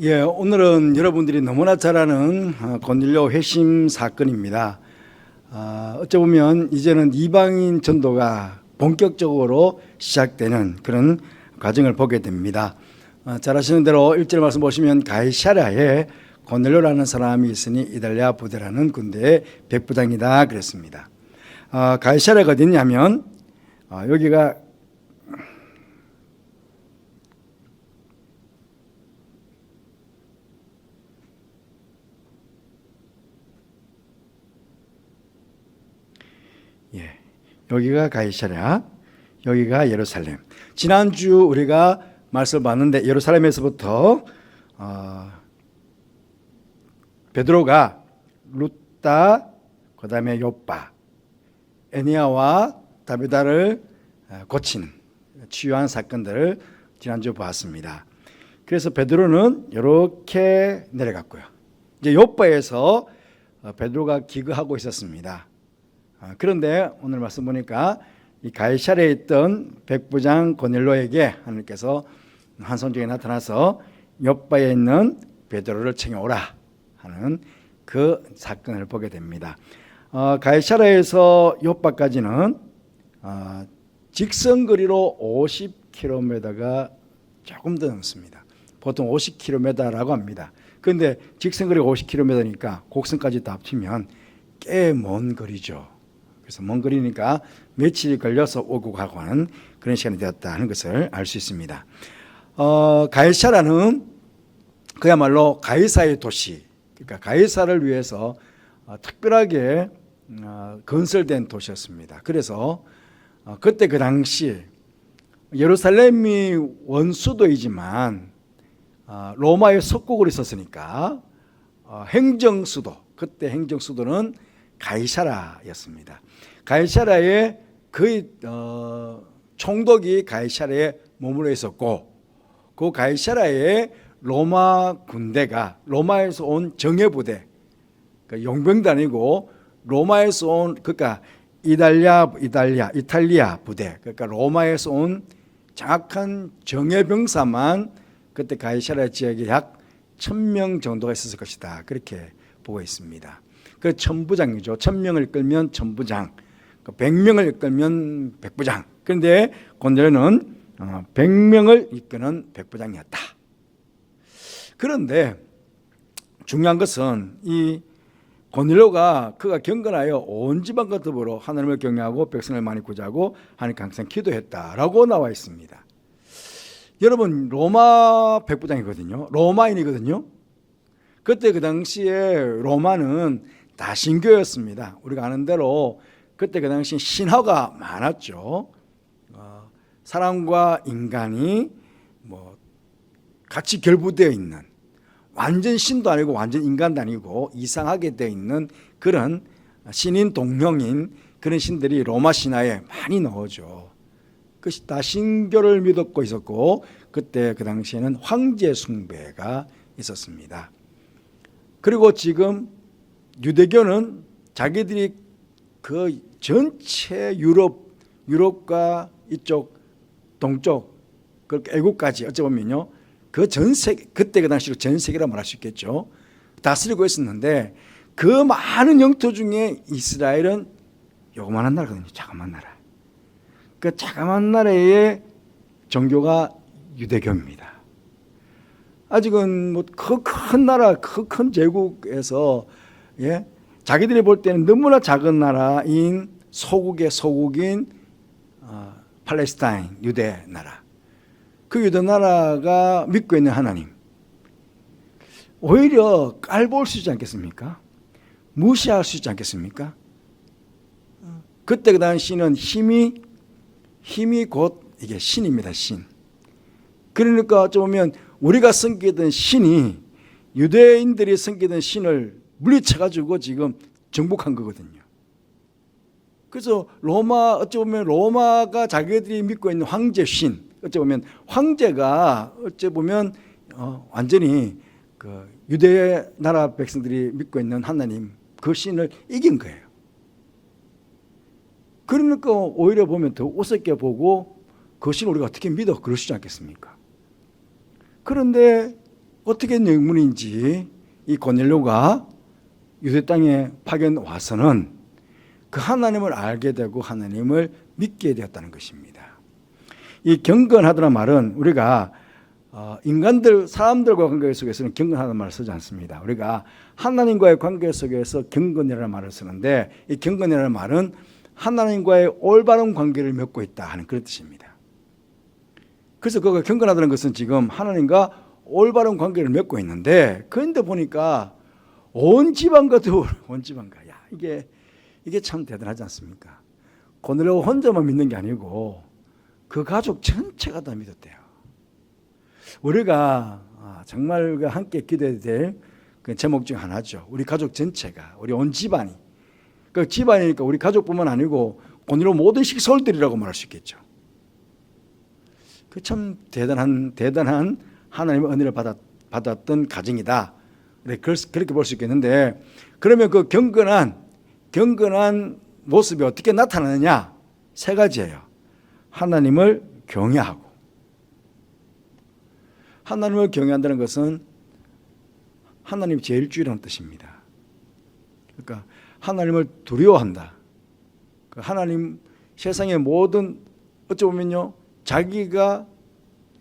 예, 오늘은 여러분들이 너무나 잘 아는 어, 고넬료 회심 사건입니다. 아, 어찌 보면 이제는 이방인 전도가 본격적으로 시작되는 그런 과정을 보게 됩니다. 어, 잘 아시는 대로 일절 말씀 보시면 가이샤라에 고넬료라는 사람이 있으니 이달리아 부대라는 군대의 백부장이다 그랬습니다. 아, 가이샤라가 어디냐면 아, 여기가 예, 여기가 가이사랴, 여기가 예루살렘. 지난주 우리가 말씀을 봤는데 예루살렘에서부터 어, 베드로가 루따, 그다음에 요빠, 에니아와 다비다를 어, 고치는 치유한 사건들을 지난주 보았습니다. 그래서 베드로는 이렇게 내려갔고요. 이제 요빠에서 어, 베드로가 기거하고 있었습니다. 아, 그런데 오늘 말씀 보니까 이 가이샤레에 있던 백부장 고넬로에게 하나님께서 한 손중에 나타나서 옆바에 있는 베드로를 챙겨오라 하는 그 사건을 보게 됩니다. 어, 가이샤라에서 옆바까지는 어, 직선 거리로 50km가 조금 더 넘습니다. 보통 50km라고 합니다. 그런데 직선 거리 50km니까 곡선까지 다 합치면 꽤 먼 거리죠. 그래서 먼 거리니까 며칠이 걸려서 오고 가고 하는 그런 시간이 되었다 하는 것을 알 수 있습니다. 어, 가이사라는 그야말로 가이사의 도시, 그러니까 가이사를 위해서 어, 특별하게 어, 건설된 도시였습니다. 그래서 어, 그때 그 당시 예루살렘이 원수도이지만 어, 로마의 속국으로 있었으니까 어, 행정수도 그때 행정수도는 가이사라였습니다. 가이사라에 거의 어, 총독이 가이사라에 머물러 있었고 그 가이사라에 로마 군대가 로마에서 온 정예 부대 그러니까 용병단이고 로마에서 온 그러니까 이탈리아 이탈리아 이탈리아 부대 그러니까 로마에서 온 정확한 정예 병사만 그때 가이사라 지역에 약 1000명 정도가 있었을 것이다. 그렇게 보고 있습니다. 그 천부장이죠. 천명을 끌면 천부장, 그 백명을 이끌면 백부장. 그런데 곤델레는 어, 백명을 이끄는 백부장이었다. 그런데 중요한 것은 이 고넬로가 그가 경건하여 온 집안과 더불어 하나님을 경외하고 백성을 많이 구자고 하나님께 항상 기도했다라고 나와 있습니다. 여러분 로마 백부장이거든요. 로마인이거든요. 그때 그 당시에 로마는 다 신교였습니다. 우리가 아는 대로 그때 그 당시 신화가 많았죠. 어, 사람과 인간이 뭐 같이 결부되어 있는 완전 신도 아니고 완전 인간도 아니고 이상하게 되어 있는 그런 신인 동명인 그런 신들이 로마 신화에 많이 나오죠. 그것이 다 신교를 믿었고 있었고 그때 그 당시에는 황제 숭배가 있었습니다. 그리고 지금 유대교는 자기들이 그 전체 유럽 유럽과 이쪽 동쪽 그 애국까지 어찌 보면요. 그 전 세계 그때 그 당시로 전 세계라 말할 수 있겠죠. 다스리고 있었는데 그 많은 영토 중에 이스라엘은 요만한 나라거든요. 자그만 나라. 그 자그만 나라의 종교가 유대교입니다. 아직은 뭐큰 나라, 그 큰 제국에서 예 자기들이 볼 때는 너무나 작은 나라인 소국의 소국인 어, 팔레스타인 유대 나라. 그 유대 나라가 믿고 있는 하나님. 오히려 깔볼 수 있지 않겠습니까? 무시할 수 있지 않겠습니까? 그때 그 당시는 힘이 힘이 곧 이게 신입니다. 신. 그러니까 어쩌면 우리가 섬기던 신이 유대인들이 섬기던 신을 물리쳐가지고 지금 정복한 거거든요. 그래서 로마 어찌 보면 로마가 자기들이 믿고 있는 황제 신 어찌 보면 황제가 어찌 보면 어, 완전히 그 유대 나라 백성들이 믿고 있는 하나님 그 신을 이긴 거예요. 그러니까 오히려 보면 더 우습게 보고 그 신을 우리가 어떻게 믿어 그러시지 않겠습니까? 그런데 어떻게 영문인지 이 고넬료가 유대 땅에 파견 와서는 그 하나님을 알게 되고 하나님을 믿게 되었다는 것입니다. 이 경건하다는 말은 우리가 어, 인간들 사람들과 관계 속에서는 경건하다는 말을 쓰지 않습니다. 우리가 하나님과의 관계 속에서 경건이라는 말을 쓰는데 이 경건이라는 말은 하나님과의 올바른 관계를 맺고 있다 하는 그런 뜻입니다. 그래서 그가 경건하다는 것은 지금 하나님과 올바른 관계를 맺고 있는데 그런데 보니까 온 집안과 도온 집안과 야 이게 이게 참 대단하지 않습니까? 고넬료 혼자만 믿는 게 아니고 그 가족 전체가 다 믿었대요. 우리가 아, 정말 그 함께 기도해야 될그 제목 중 하나죠. 우리 가족 전체가 우리 온 집안이 그 집안이니까 우리 가족뿐만 아니고 고넬료 모든 식솔들이라고 말할 수 있겠죠. 그 참 대단한 대단한 하나님의 은혜를 받았, 받았던 가정이다. 네, 그렇게 볼 수 있겠는데 그러면 그 경건한 경건한 모습이 어떻게 나타나느냐 세 가지예요. 하나님을 경외하고 하나님을 경외한다는 것은 하나님 제일주의라는 뜻입니다. 그러니까 하나님을 두려워한다. 그 하나님 세상의 모든 어찌 보면요 자기가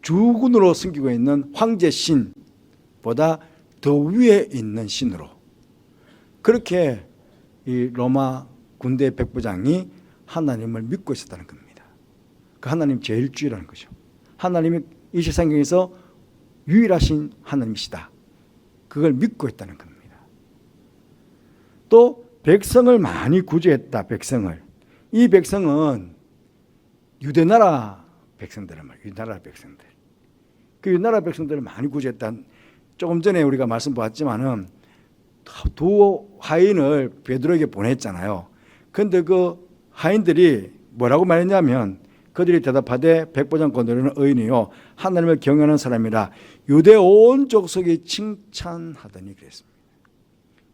주군으로 섬기고 있는 황제 신보다 더 위에 있는 신으로 그렇게 이 로마 군대 백부장이 하나님을 믿고 있었다는 겁니다. 그 하나님 제일주의라는 거죠. 하나님이 이 세상에서 유일하신 하나님이시다. 그걸 믿고 있다는 겁니다. 또 백성을 많이 구제했다. 백성을 이 백성은 유대 나라 백성들을 말, 유대 나라 백성들. 그 유대 나라 백성들을 많이 구제했다. 조금 전에 우리가 말씀 보았지만은 두 하인을 베드로에게 보냈잖아요. 근데 그 하인들이 뭐라고 말했냐면 그들이 대답하되 백보장 고넬료는 의인이요 하나님을 경외하는 사람이라 유대 온 족속이 칭찬하더니 그랬습니다.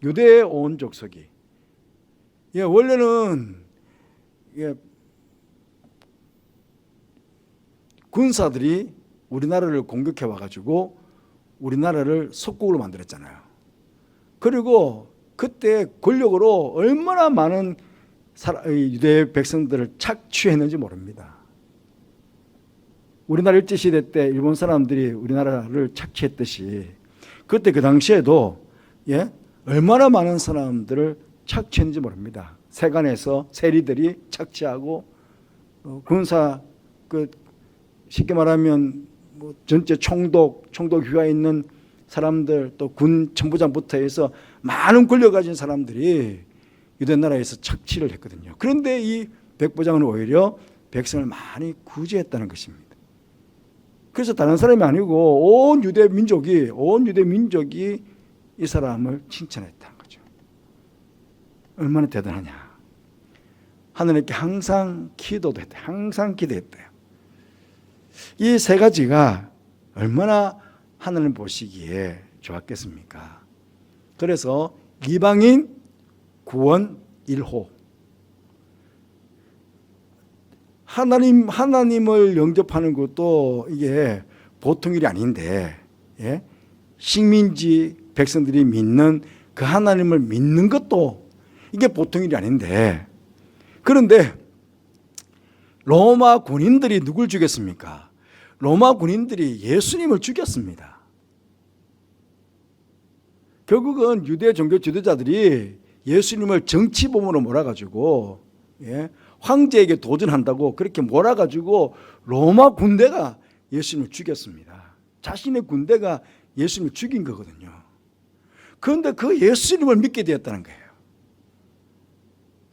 유대 온 족속이 예, 원래는 예, 군사들이 우리나라를 공격해 와가지고 우리나라를 속국으로 만들었잖아요. 그리고 그때 권력으로 얼마나 많은 유대 백성들을 착취했는지 모릅니다. 우리나라 일제 시대 때 일본 사람들이 우리나라를 착취했듯이 그때 그 당시에도 예? 얼마나 많은 사람들을 착취했는지 모릅니다. 세관에서 세리들이 착취하고 어, 군사 그 쉽게 말하면 뭐 전체 총독, 총독 휘하에 있는 사람들 또군 천부장부터 해서 많은 권력 가진 사람들이 유대 나라에서 착취를 했거든요. 그런데 이 백부장은 오히려 백성을 많이 구제했다는 것입니다. 그래서 다른 사람이 아니고 온 유대 민족이 온 유대 민족이 이 사람을 칭찬했다는 거죠. 얼마나 대단하냐. 하나님께 항상 기도도 했대. 항상 기도했대요. 이 세 가지가 얼마나 하나님 보시기에 좋았겠습니까? 그래서 이방인 구원 1호 하나님 하나님을 영접하는 것도 이게 보통 일이 아닌데 예? 식민지 백성들이 믿는 그 하나님을 믿는 것도 이게 보통 일이 아닌데 그런데 로마 군인들이 누굴 죽였습니까? 로마 군인들이 예수님을 죽였습니다. 결국은 유대 종교 지도자들이 예수님을 정치범으로 몰아가지고 예, 황제에게 도전한다고 그렇게 몰아가지고 로마 군대가 예수님을 죽였습니다. 자신의 군대가 예수님을 죽인 거거든요. 그런데 그 예수님을 믿게 되었다는 거예요.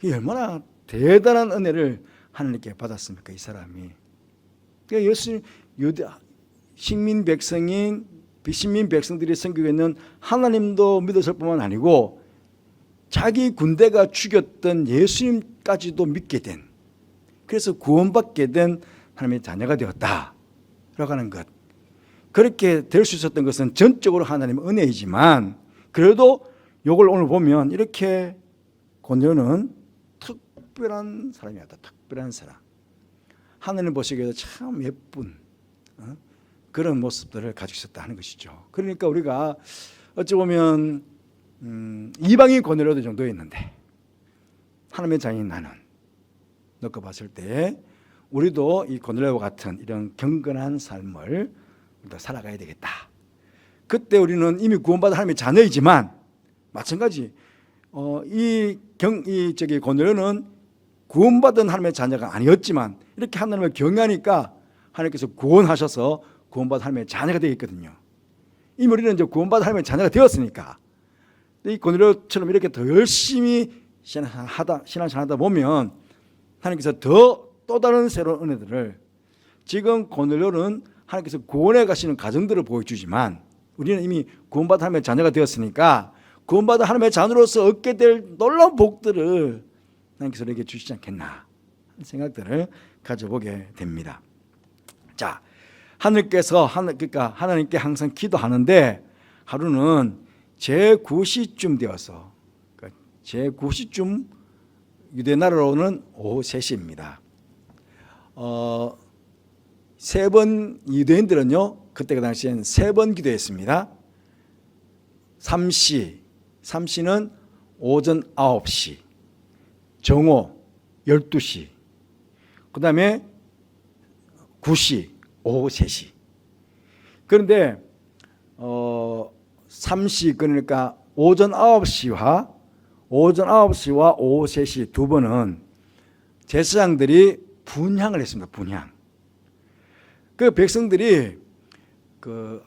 이 얼마나 대단한 은혜를 하나님께 받았습니까, 이 사람이. 그러니까 예수님, 유대, 식민 백성인, 비식민 백성들이 섬기고 있는 하나님도 믿었을 뿐만 아니고 자기 군대가 죽였던 예수님까지도 믿게 된 그래서 구원받게 된 하나님의 자녀가 되었다라고 하는 것 그렇게 될 수 있었던 것은 전적으로 하나님의 은혜이지만 그래도 이걸 오늘 보면 이렇게 고넬료는 특별한 사람이었다 특별한 사람 하나님 보시기에도 참 예쁜 어? 그런 모습들을 가지고 있었다 하는 것이죠. 그러니까 우리가 어찌 보면 음, 이방인 고넬료도 정도였는데 하나님의 자녀인 나는 놓고 봤을 때 우리도 이 고넬료와 같은 이런 경건한 삶을 살아가야 되겠다. 그때 우리는 이미 구원받은 하나님의 자녀이지만 마찬가지 어, 이 경, 이 저기 고넬료는 구원받은 하나님의 자녀가 아니었지만 이렇게 하나님을 경외하니까 하나님께서 구원하셔서 구원받은 하나님의 자녀가 되겠거든요. 이 우리는 이제 구원받은 하나님의 자녀가 되었으니까 이 고넬료처럼 이렇게 더 열심히 신앙하다 신앙생활하다 보면 하나님께서 더 또 다른 새로운 은혜들을 지금 고넬료는 하나님께서 구원해 가시는 과정들을 보여주지만 우리는 이미 구원받은 하나님의 자녀가 되었으니까 구원받은 하나님의 자녀로서 얻게 될 놀라운 복들을 하나님께서 우리에게 주시지 않겠나 하는 생각들을 가져보게 됩니다. 자, 하늘께서 하늘 그러니까 하나님께 항상 기도하는데 하루는 제 9시쯤 되어서 그러니까 제 9시쯤 유대 나라로는 오후 3시입니다. 어, 세 번 유대인들은요 그때 그 당시엔 세 번 기도했습니다. 3시, 3시는 오전 9시, 정오 12시, 그 다음에 9시, 오후 3시. 그런데 어, 3시 그러니까 오전 9시와 오전 9시와 오후 3시 두 번은 제사장들이 분향을 했습니다. 분향. 그 백성들이 그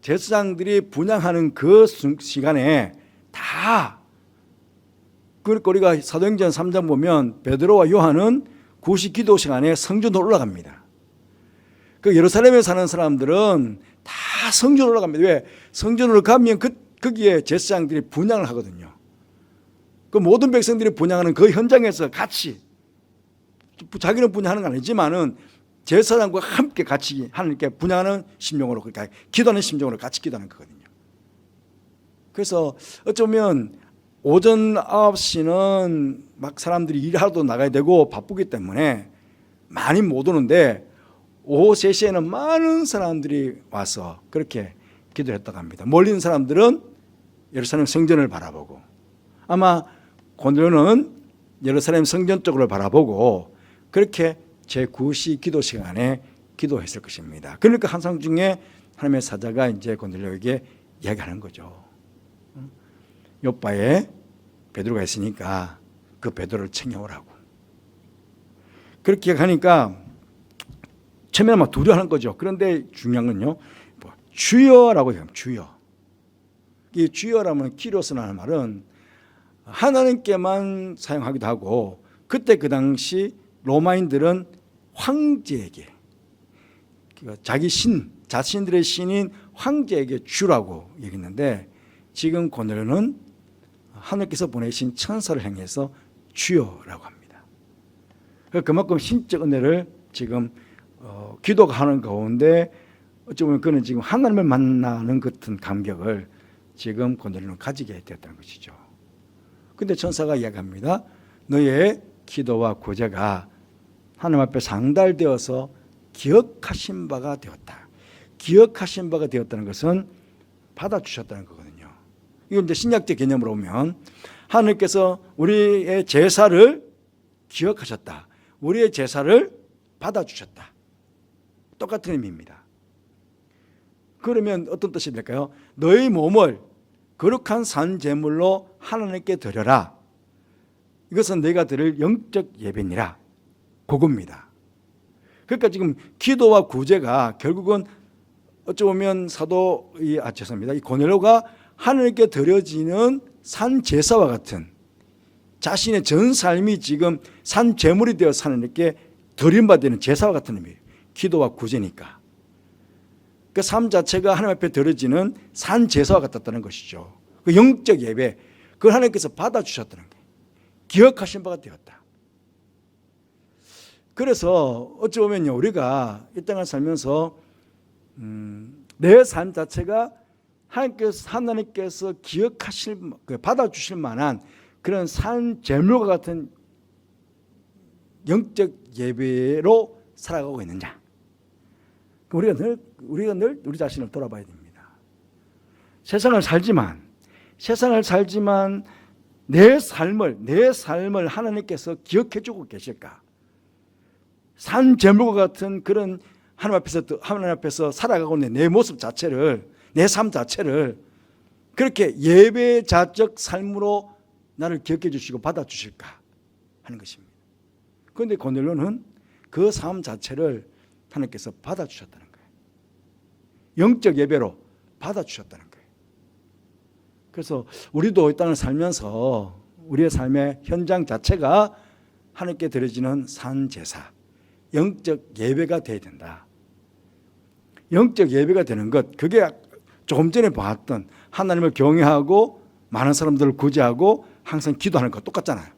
제사장들이 분향하는 그 순- 시간에 다 그러니까 우리가 사도행전 3장 보면 베드로와 요한은 구시 기도 시간에 성전으로 올라갑니다. 그 예루살렘에 사는 사람들은 다 성전으로 올라갑니다. 왜? 성전으로 가면 그, 거기에 제사장들이 분향을 하거든요. 그 모든 백성들이 분향하는 그 현장에서 같이 자기는 분양하는 건 아니지만은 제사장과 함께 같이 하나님께 분양하는 심령으로 그러니까 기도하는 심정으로 같이 기도하는 거거든요. 그래서 어쩌면 오전 9시는 막 사람들이 일하러 나가야 되고 바쁘기 때문에 많이 못 오는데 오후 3시에는 많은 사람들이 와서 그렇게 기도를 했다고 합니다. 몰린 사람들은 예루살렘 성전을 바라보고 아마 고넬료는 예루살렘 성전 쪽으로 바라보고 그렇게 제9시 기도 시간에 기도했을 것입니다. 그러니까 한상 중에 하나님의 사자가 이제 고넬료에게 이야기하는 거죠. 요바에 베드로가 있으니까 그 베드로를 챙겨오라고. 그렇게 하니까 처음에는 막 두려워하는 거죠. 그런데 중요한 건요. 뭐 주여라고 해요. 주여. 이 주여라면 키로스라는 말은 하나님께만 사용하기도 하고 그때 그 당시 로마인들은 황제에게 그 자기 신 자신들의 신인 황제에게 주라고 얘기했는데 지금 고넬료는 하늘께서 보내신 천사를 향해서 주여라고 합니다. 그만큼 신적 은혜를 지금 어, 기도가 하는 가운데 어찌 보면 그는 지금 하나님을 만나는 같은 감격을 지금 고넬료는 가지게 되었다는 것이죠. 근데 천사가 이야기합니다. 너의 기도와 구제가 하나님 앞에 상달되어서 기억하신 바가 되었다. 기억하신 바가 되었다는 것은 받아주셨다는 거거든요. 이건 이제 신약적 개념으로 보면 하나님께서 우리의 제사를 기억하셨다. 우리의 제사를 받아주셨다. 똑같은 의미입니다. 그러면 어떤 뜻이 될까요? 너의 몸을 거룩한 산 제물로 하나님께 드려라. 이것은 내가 드릴 영적 예배니라. 그겁니다. 그러니까 지금 기도와 구제가 결국은 어찌 보면 사도 이 아, 죄송합니다. 이 고넬료가 하나님께 드려지는 산 제사와 같은 자신의 전 삶이 지금 산 제물이 되어 하나님께 드림받는 제사와 같은 의미예요. 기도와 구제니까. 그 삶 자체가 하나님 앞에 드려지는 산 제사와 같았다는 것이죠. 그 영적 예배, 그걸 하나님께서 받아주셨다는 거예요. 기억하신 바가 되었다. 그래서 어찌 보면요, 우리가 이 땅을 살면서 음, 내 삶 자체가 하나님께서 하나님께서 기억하실 그 받아주실 만한 그런 산 제물과 같은 영적 예배로 살아가고 있느냐? 우리가 늘 우리가 늘 우리 자신을 돌아봐야 됩니다. 세상을 살지만 세상을 살지만 내 삶을 내 삶을 하나님께서 기억해 주고 계실까? 산 제물과 같은 그런 하나님 앞에서 하나님 앞에서 살아가고 있는 내 모습 자체를 내 삶 자체를 그렇게 예배자적 삶으로 나를 기억해 주시고 받아 주실까 하는 것입니다. 그런데 고넬료는 그 삶 자체를 하나님께서 받아 거예요. 영적 예배로 받아 주셨다는 거예요. 그래서 우리도 이 땅을 살면서 우리의 삶의 현장 자체가 하나님께 드려지는 산 제사, 영적 예배가 돼야 된다. 영적 예배가 되는 것, 그게 조금 전에 봤던 하나님을 경외하고 많은 사람들을 구제하고 항상 기도하는 것 똑같잖아요.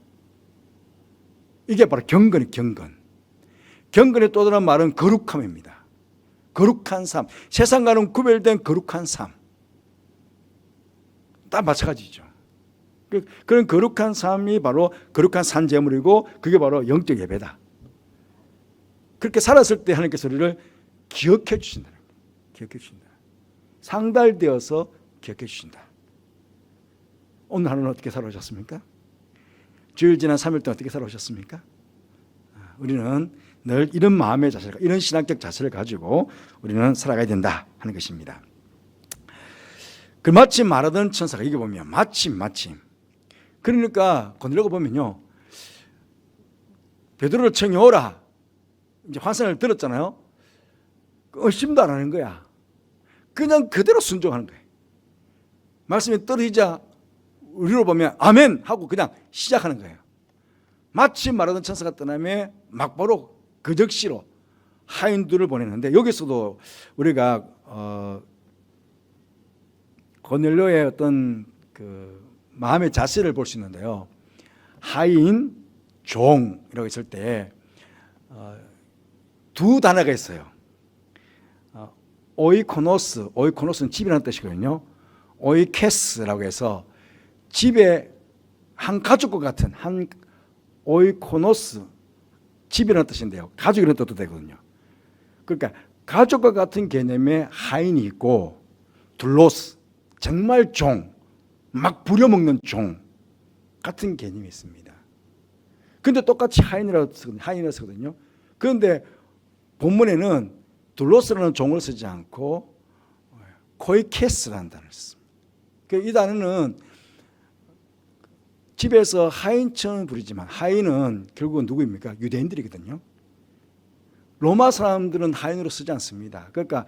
이게 바로 경건이 경건. 경건의 또 다른 말은 거룩함입니다. 거룩한 삶. 세상과는 구별된 거룩한 삶. 딱 마찬가지죠. 그- 그런 거룩한 삶이 바로 거룩한 산재물이고 그게 바로 영적 예배다. 그렇게 살았을 때 하나님께서 우리를 기억해 거예요. 기억해 주신다. 상달되어서 기억해 주신다. 오늘 하루는 어떻게 살아오셨습니까? 주일 지난 3일 동안 어떻게 살아오셨습니까? 아, 우리는 늘 이런 마음의 자세를, 이런 신앙적 자세를 가지고 우리는 살아가야 된다 하는 것입니다. 그 마침 말하던 천사가 이게 보면 마침 마침. 그러니까 건드려고 보면요. 베드로를 청해 오라. 이제 환상을 들었잖아요. 의심도 안 하는 거야. 그냥 그대로 순종하는 거예요 말씀이 떨어지자 우리로 보면 아멘 하고 그냥 시작하는 거예요. 마침 말하던 천사가 떠나며 막바로 그 즉시로 하인들을 보냈는데 여기서도 우리가 어, 고넬료의 어떤 그 마음의 자세를 볼 수 있는데요. 하인, 종이라고 했을 때두 단어가 있어요. 어, 오이코노스, 오이코노스는 집이라는 뜻이거든요. 오이케스라고 해서 집에 한 가족과 같은 한 오이코노스 집이라는 뜻인데요. 가족이라는 뜻도 되거든요. 그러니까 가족과 같은 개념의 하인이 있고 둘로스 정말 종, 막 부려먹는 종 같은 개념이 있습니다. 근데 똑같이 하인이라고 쓰거든요. 하인이라고 쓰거든요. 그런데 본문에는 둘로스라는 종을 쓰지 않고 코이케스라는 단어를 씁니다. 그이 단어는 집에서 하인처럼 부르지만 하인은 결국은 누구입니까? 유대인들이거든요. 로마 사람들은 하인으로 쓰지 않습니다. 그러니까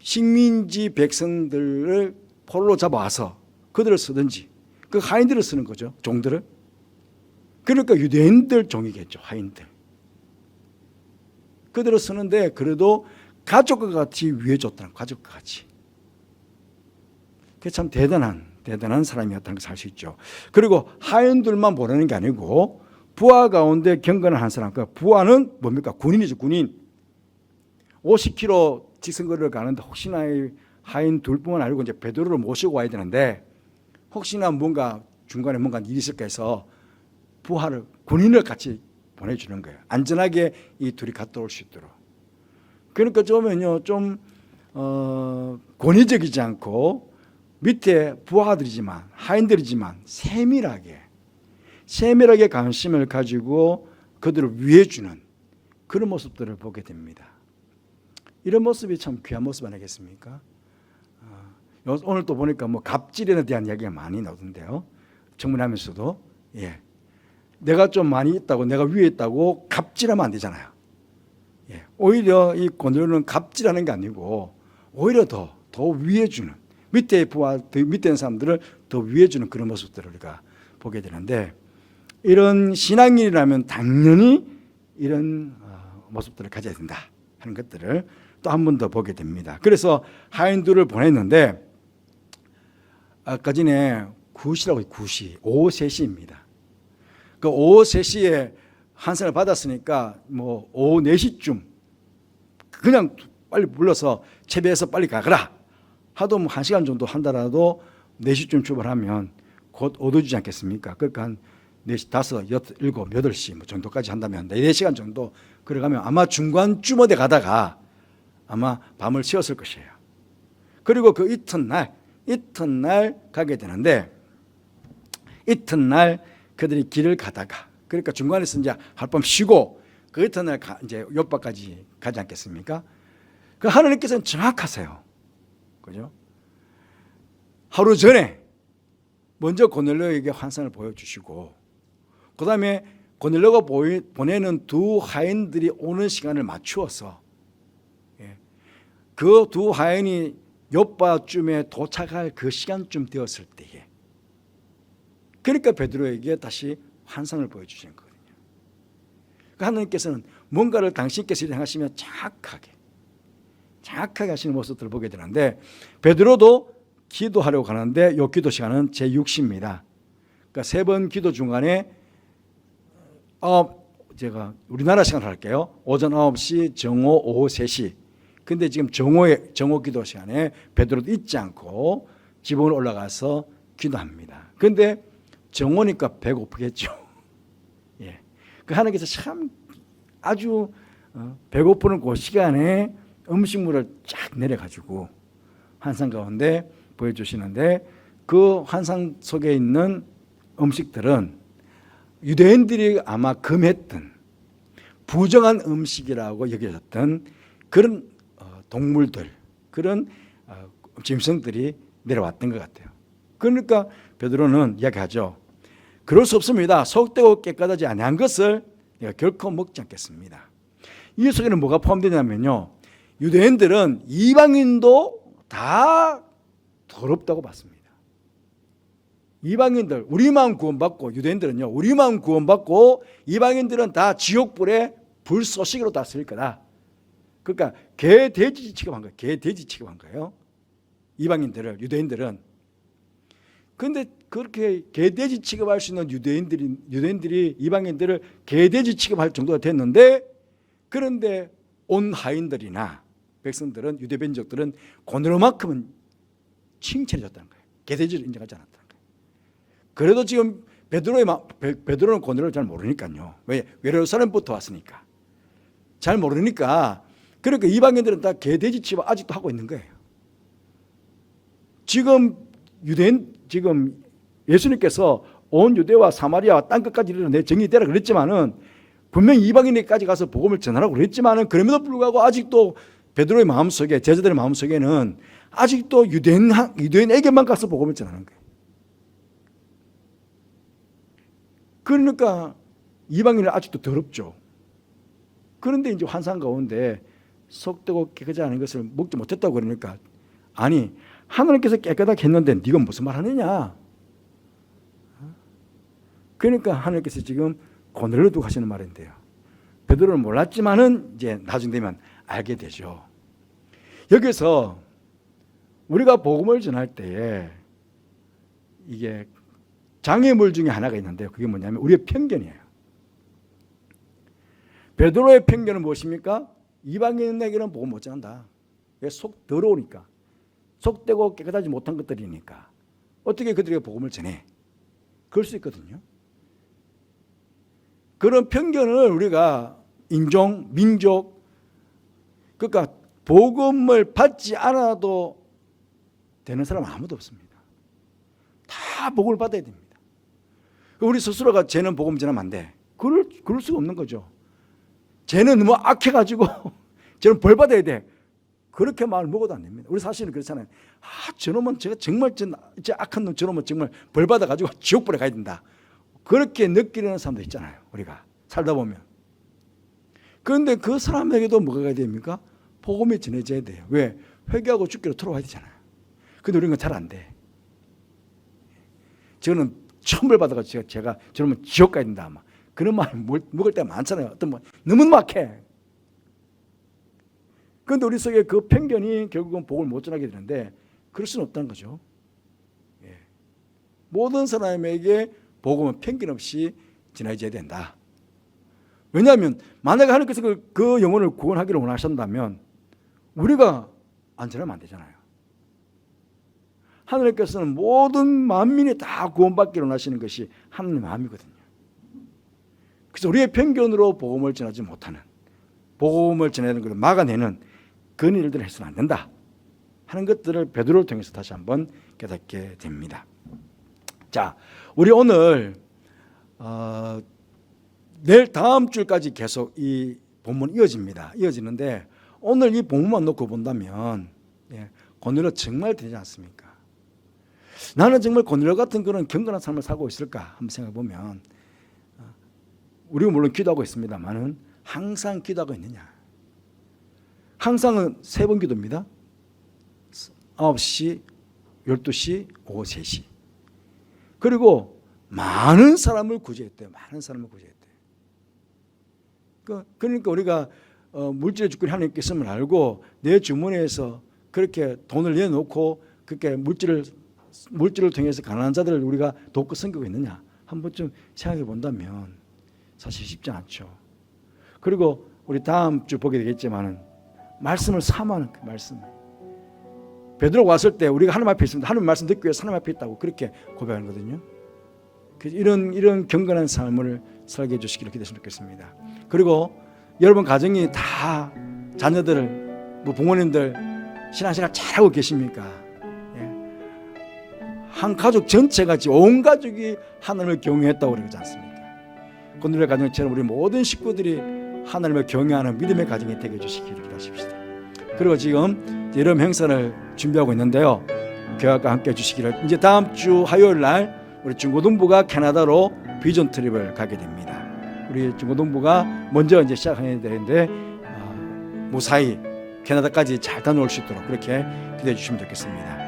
식민지 백성들을 폴로 잡아와서 그들을 쓰든지 그 하인들을 쓰는 거죠. 종들을. 그러니까 유대인들 종이겠죠. 하인들. 그들을 쓰는데 그래도 가족과 같이 위해줬다는 가족과 같이. 그게 참 대단한 대단한 사람이었다는 것을 알 수 있죠. 그리고 하인들만 보내는 게 아니고 부하 가운데 경건을 한 사람. 그 부하는 뭡니까? 군인이죠. 군인. 50km 직선거리를 가는데 혹시나 이 하인 둘뿐만 아니고 이제 베드로를 모시고 와야 되는데 혹시나 뭔가 중간에 뭔가 일이 있을까 해서 부하를 군인을 같이 보내주는 거예요. 안전하게 이 둘이 갔다 올 수 있도록. 그러니까 좀은요 좀 어, 권위적이지 않고 밑에 부하들이지만 하인들이지만 세밀하게 세밀하게 관심을 가지고 그들을 위해 주는 그런 모습들을 보게 됩니다. 이런 모습이 참 귀한 모습 아니겠습니까? 어, 오늘 또 보니까 뭐 갑질에 대한 이야기가 많이 나오던데요. 청문하면서도 예, 내가 좀 많이 있다고 내가 위에 있다고 갑질하면 안 되잖아요. 예, 오히려 이 고뇌는 갑질하는 게 아니고 오히려 더 더 위해 주는 밑에 부하 더 밑에 있는 사람들을 더 위해 주는 그런 모습들을 우리가 보게 되는데 이런 신앙인이라면 당연히 이런 어, 모습들을 가져야 된다 하는 것들을 또 한 번 더 보게 됩니다. 그래서 하인들을 보냈는데 아까 전에 구시라고 해요, 구시 오후 3시입니다. 그 오후 3시에 한상을 받았으니까 뭐 오후 4시쯤 그냥 빨리 불러서 채배해서 빨리 가거라 하도 뭐 1시간 정도 한다라도 4시쯤 출발하면 곧 얻어주지 않겠습니까? 그러니까 한 4시, 5, 6, 7, 8시 뭐 정도까지 한다면 4시간 정도 그래가면 아마 중간쯤 어디 가다가 아마 밤을 새웠을 것이에요. 그리고 그 이튿날 이튿날 가게 되는데 이튿날 그들이 길을 가다가 그러니까 중간에서 이제 하룻밤 쉬고 그 이튿날 가, 이제 요바까지 가지 않겠습니까? 그 하나님께서는 정확하세요. 그죠? 하루 전에 먼저 고넬료에게 환상을 보여주시고 그 다음에 고넬료가 보내는 두 하인들이 오는 시간을 맞추어서 그 두 하인이 요바쯤에 도착할 그 시간쯤 되었을 때에 그러니까 베드로에게 다시 환상을 보여주시는 거거든요. 그 하나님께서는 뭔가를 당신께서 행하시면 정확하게 정확하게 하시는 모습들을 보게 되는데 베드로도 기도하려고 가는데 요 기도 시간은 제 6시입니다. 그러니까 세 번 기도 중간에 아 제가 우리나라 시간으로 할게요. 오전 9시, 정오 오후 3시. 근데 지금 정오에 정오 기도 시간에 베드로도 잊지 않고 지붕을 올라가서 기도합니다. 근데 정오니까 배고프겠죠. 예. 그 하나님께서 참 아주 어, 배고프는 그 시간에 음식물을 쫙 내려가지고 환상 가운데 보여주시는데 그 환상 속에 있는 음식들은 유대인들이 아마 금했던 부정한 음식이라고 여겨졌던 그런 어, 동물들 그런 어, 짐승들이 내려왔던 것 같아요. 그러니까 베드로는 이야기하죠. 그럴 수 없습니다. 속되고 깨끗하지 아니한 것을 내가 결코 먹지 않겠습니다. 이 속에는 뭐가 포함되냐면요. 유대인들은 이방인도 다 더럽다고 봤습니다. 이방인들 우리만 구원받고 유대인들은요 우리만 구원받고 이방인들은 다 지옥불에 불쏘시기로 다 쓸 거다. 그러니까 개 돼지 취급한 거예요. 개 돼지 취급한 거예요. 이방인들을 유대인들은 근데 그렇게 개 돼지 취급할 수 있는 유대인들이 유대인들이 이방인들을 개 돼지 취급할 정도가 됐는데 그런데 온 하인들이나 백성들은 유대 민족들은 고느로만큼은 칭찬해 줬다는 거예요. 개돼지를 인정하지 않았다는 거예요. 그래도 지금 베드로의 마- 베- 베드로는 고느를 잘 모르니까요. 왜 예루살렘부터 왔으니까 잘 모르니까 그러니까 이방인들은 다 개돼지 취급 아직도 하고 있는 거예요. 지금 유대인 지금 예수님께서 온 유대와 사마리아와 땅 끝까지 이르러 정리되라 그랬지만은 분명히 이방인에게까지 가서 복음을 전하라고 그랬지만은 그럼에도 불구하고 아직도 베드로의 마음속에 제자들의 마음속에는 아직도 유대인 유대인에게만 가서 복음을 전하는 거예요. 그러니까 이방인은 아직도 더럽죠. 그런데 이제 환상 가운데 속되고 깨끗하지 않은 것을 먹지 못했다고 그러니까 아니 하나님께서 깨끗하게 했는데 네가 무슨 말 하느냐? 그러니까 하나님께서 지금 고뇌를 두고 하시는 말인데요. 베드로는 몰랐지만은 이제 나중 되면 알게 되죠. 여기서 우리가 복음을 전할 때에 이게 장애물 중에 하나가 있는데요. 그게 뭐냐면 우리의 편견이에요. 베드로의 편견은 무엇입니까? 이방인에게는 복음 못 전한다. 왜속 더러우니까. 속되고 깨끗하지 못한 것들이니까. 어떻게 그들에게 복음을 전해? 그럴 수 있거든요. 그런 편견을 우리가 인종, 민족, 그러니까 복음을 받지 않아도 되는 사람 아무도 없습니다. 다 복음을 받아야 됩니다. 우리 스스로가 쟤는 복음 전하면 안 돼. 그럴, 그럴 수가 없는 거죠. 쟤는 너무 악해가지고 쟤는 벌 받아야 돼. 그렇게 마음을 먹어도 안 됩니다. 우리 사실은 그렇잖아요. 아, 저놈은 제가 정말 저, 저 악한 놈 저놈은 정말 벌 받아가지고 지옥불에 가야 된다. 그렇게 느끼는 사람도 있잖아요. 우리가 살다 보면. 그런데 그 사람에게도 뭐가 가야 됩니까? 복음이 전해져야 돼요. 왜? 회개하고 죽기로 돌아와야 되잖아요. 근데 우리는 잘 안 돼. 저는 처벌 받아가지고 제가, 제가 저러면 지옥 가야 된다. 아마. 그런 말 먹을 때 많잖아요. 어떤 뭐 너무 막해. 그런데 우리 속에 그 편견이 결국은 복을 못 전하게 되는데 그럴 수는 없다는 거죠. 예. 모든 사람에게 복음은 편견 없이 전해져야 된다. 왜냐하면 만약에 하나님께서 그, 그 영혼을 구원하기를 원하신다면 우리가 안 전하면 안 되잖아요. 하나님께서는 모든 만민이 다 구원받기를 원하시는 것이 하나님의 마음이거든요. 그래서 우리의 편견으로 복음을 전하지 못하는 복음을 전하는 것을 막아내는 그런 일들을 해서는 안 된다 하는 것들을 베드로를 통해서 다시 한번 깨닫게 됩니다. 자, 우리 오늘 어, 내일 다음 주까지 계속 이 본문 이어집니다. 이어지는데 오늘 이 본문만 놓고 본다면 예, 고넬료 정말 되지 않습니까? 나는 정말 고넬료 같은 그런 경건한 삶을 살고 있을까 한번 생각해 보면 어, 우리가 물론 기도하고 있습니다만은 항상 기도하고 있느냐? 항상은 세 번 기도입니다. 9시, 12시, 오후 3시. 그리고 많은 사람을 구제했대요. 많은 사람을 구제했대요. 그- 그러니까 우리가 어, 물질의 주권 하나님께 있음을 알고 내 주머니에서 그렇게 돈을 내놓고 그렇게 물질을 물질을 통해서 가난한 자들을 우리가 돕고 섬기고 있느냐 한 번쯤 생각해 본다면 사실 쉽지 않죠. 그리고 우리 다음 주 보게 되겠지만은 말씀을 사모하는 그 말씀. 베드로 왔을 때 우리가 하나님 앞에 있습니다. 하나님 말씀 듣기 위해서 하나님 앞에 있다고 그렇게 고백하는 거든요. 그래서 이런 이런 경건한 삶을 살게 해 주시기를 기도했으면 좋겠습니다. 그리고 여러분 가정이 다 자녀들을 뭐 부모님들 신앙생활 잘하고 계십니까? 예. 한 가족 전체가 온 가족이 하나님을 경외했다고 그러지 않습니까? 오늘의 가정처럼 우리 모든 식구들이 하나님을 경외하는 믿음의 가정이 되게 해주시기를 기도하십시다. 그리고 지금 여름 행사를 준비하고 있는데요. 교회과 함께 해주시기를 이제 다음 주 화요일 날 우리 중고등부가 캐나다로 비전 트립을 가게 됩니다. 우리 중고등부가 먼저 이제 시작해야 되는데 어, 무사히 캐나다까지 잘 다녀올 수 있도록 그렇게 기대해 주시면 좋겠습니다.